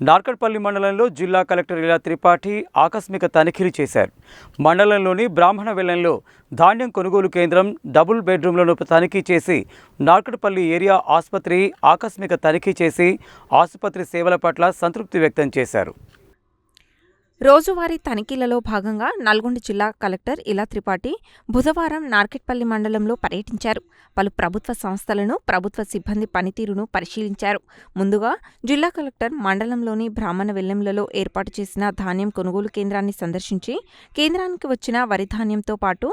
నార్కట్పల్లి మండలంలో జిల్లా కలెక్టర్ ఇలా త్రిపాఠి ఆకస్మిక తనిఖీలు చేశారు. మండలంలోని బ్రాహ్మణ వెల్లంలో ధాన్యం కొనుగోలు కేంద్రం డబుల్ బెడ్రూమ్లను తనిఖీ చేసి నార్కట్పల్లి ఏరియా ఆసుపత్రి ఆకస్మిక తనిఖీ చేసి ఆసుపత్రి సేవల పట్ల సంతృప్తి వ్యక్తం చేశారు. రోజువారీ తనిఖీలలో భాగంగా నల్గొండ జిల్లా కలెక్టర్ ఇలా త్రిపాఠి బుధవారం నార్కెట్పల్లి మండలంలో పర్యటించారు. పలు ప్రభుత్వ సంస్థలను ప్రభుత్వ సిబ్బంది పనితీరును పరిశీలించారు. ముందుగా జిల్లా కలెక్టర్ మండలంలోని బ్రాహ్మణ వెల్లంలలో ఏర్పాటు చేసిన ధాన్యం కొనుగోలు కేంద్రాన్ని సందర్శించి కేంద్రానికి వచ్చిన వరి ధాన్యంతో పాటు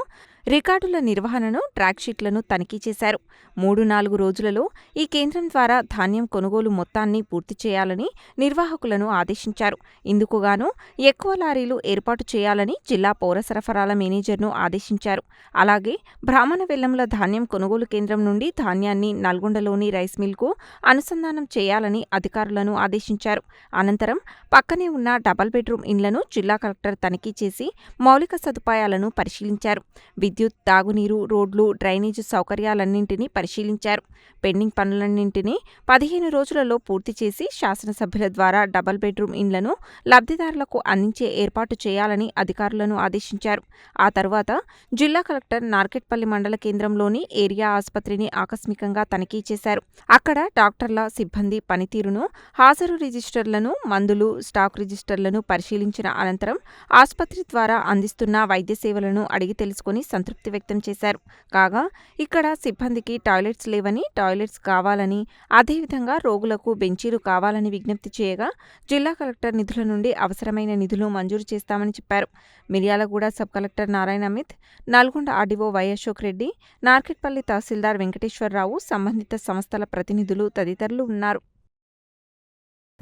రికార్డుల నిర్వహణను ట్రాక్ షీట్లను తనిఖీ చేశారు. మూడు నాలుగు రోజులలో ఈ కేంద్రం ద్వారా ధాన్యం కొనుగోలు మొత్తాన్ని పూర్తి చేయాలని నిర్వాహకులను ఆదేశించారు. ఇందుకుగాను ఎక్కువ లారీలు ఏర్పాటు చేయాలని జిల్లా పౌర సరఫరాల మేనేజర్ను ఆదేశించారు. అలాగే బ్రాహ్మణ వెల్లంల ధాన్యం కొనుగోలు కేంద్రం నుండి ధాన్యాన్ని నల్గొండలోని రైస్ మిల్కు అనుసంధానం చేయాలని అధికారులను ఆదేశించారు. అనంతరం పక్కనే ఉన్న డబల్ బెడ్రూమ్ ఇండ్లను జిల్లా కలెక్టర్ తనిఖీ చేసి మౌలిక సదుపాయాలను పరిశీలించారు. విద్యుత్ తాగునీరు రోడ్లు డ్రైనేజీ సౌకర్యాలన్నింటినీ పరిశీలించారు. పెండింగ్ పనులన్నింటినీ పదిహేను రోజులలో పూర్తి చేసి శాసనసభ్యుల ద్వారా డబల్ బెడ్రూమ్ ఇండ్లను లబ్ధిదారులకు అందించే ఏర్పాటు చేయాలని అధికారులను ఆదేశించారు. ఆ తర్వాత జిల్లా కలెక్టర్ నార్కెట్పల్లి మండల కేంద్రంలోని ఏరియా ఆసుపత్రిని ఆకస్మికంగా తనిఖీ చేశారు. అక్కడ డాక్టర్ల సిబ్బంది పనితీరును హాజరు రిజిస్టర్లను మందులు స్టాక్ రిజిస్టర్లను పరిశీలించిన అనంతరం ఆసుపత్రి ద్వారా అందిస్తున్న వైద్య సేవలను అడిగి తెలుసుకుని సంతృప్తి వ్యక్తం చేశారు. కాగా ఇక్కడ సిబ్బందికి టాయిలెట్స్ లేవని టాయిలెట్స్ కావాలని అదేవిధంగా రోగులకు బెంచీలు కావాలని విజ్ఞప్తి చేయగా జిల్లా కలెక్టర్ నిధుల నుండి అవసరమైన నిధులు మంజూరు చేస్తామని చెప్పారు. Miryalaguda sub collector Narayana Amit Nalgonda RDO Y Ashok Reddy Narketpally tahsildar Venkateswararao సంబంధిత సంస్థల ప్రతినిధులు తదితరులు ఉన్నారు.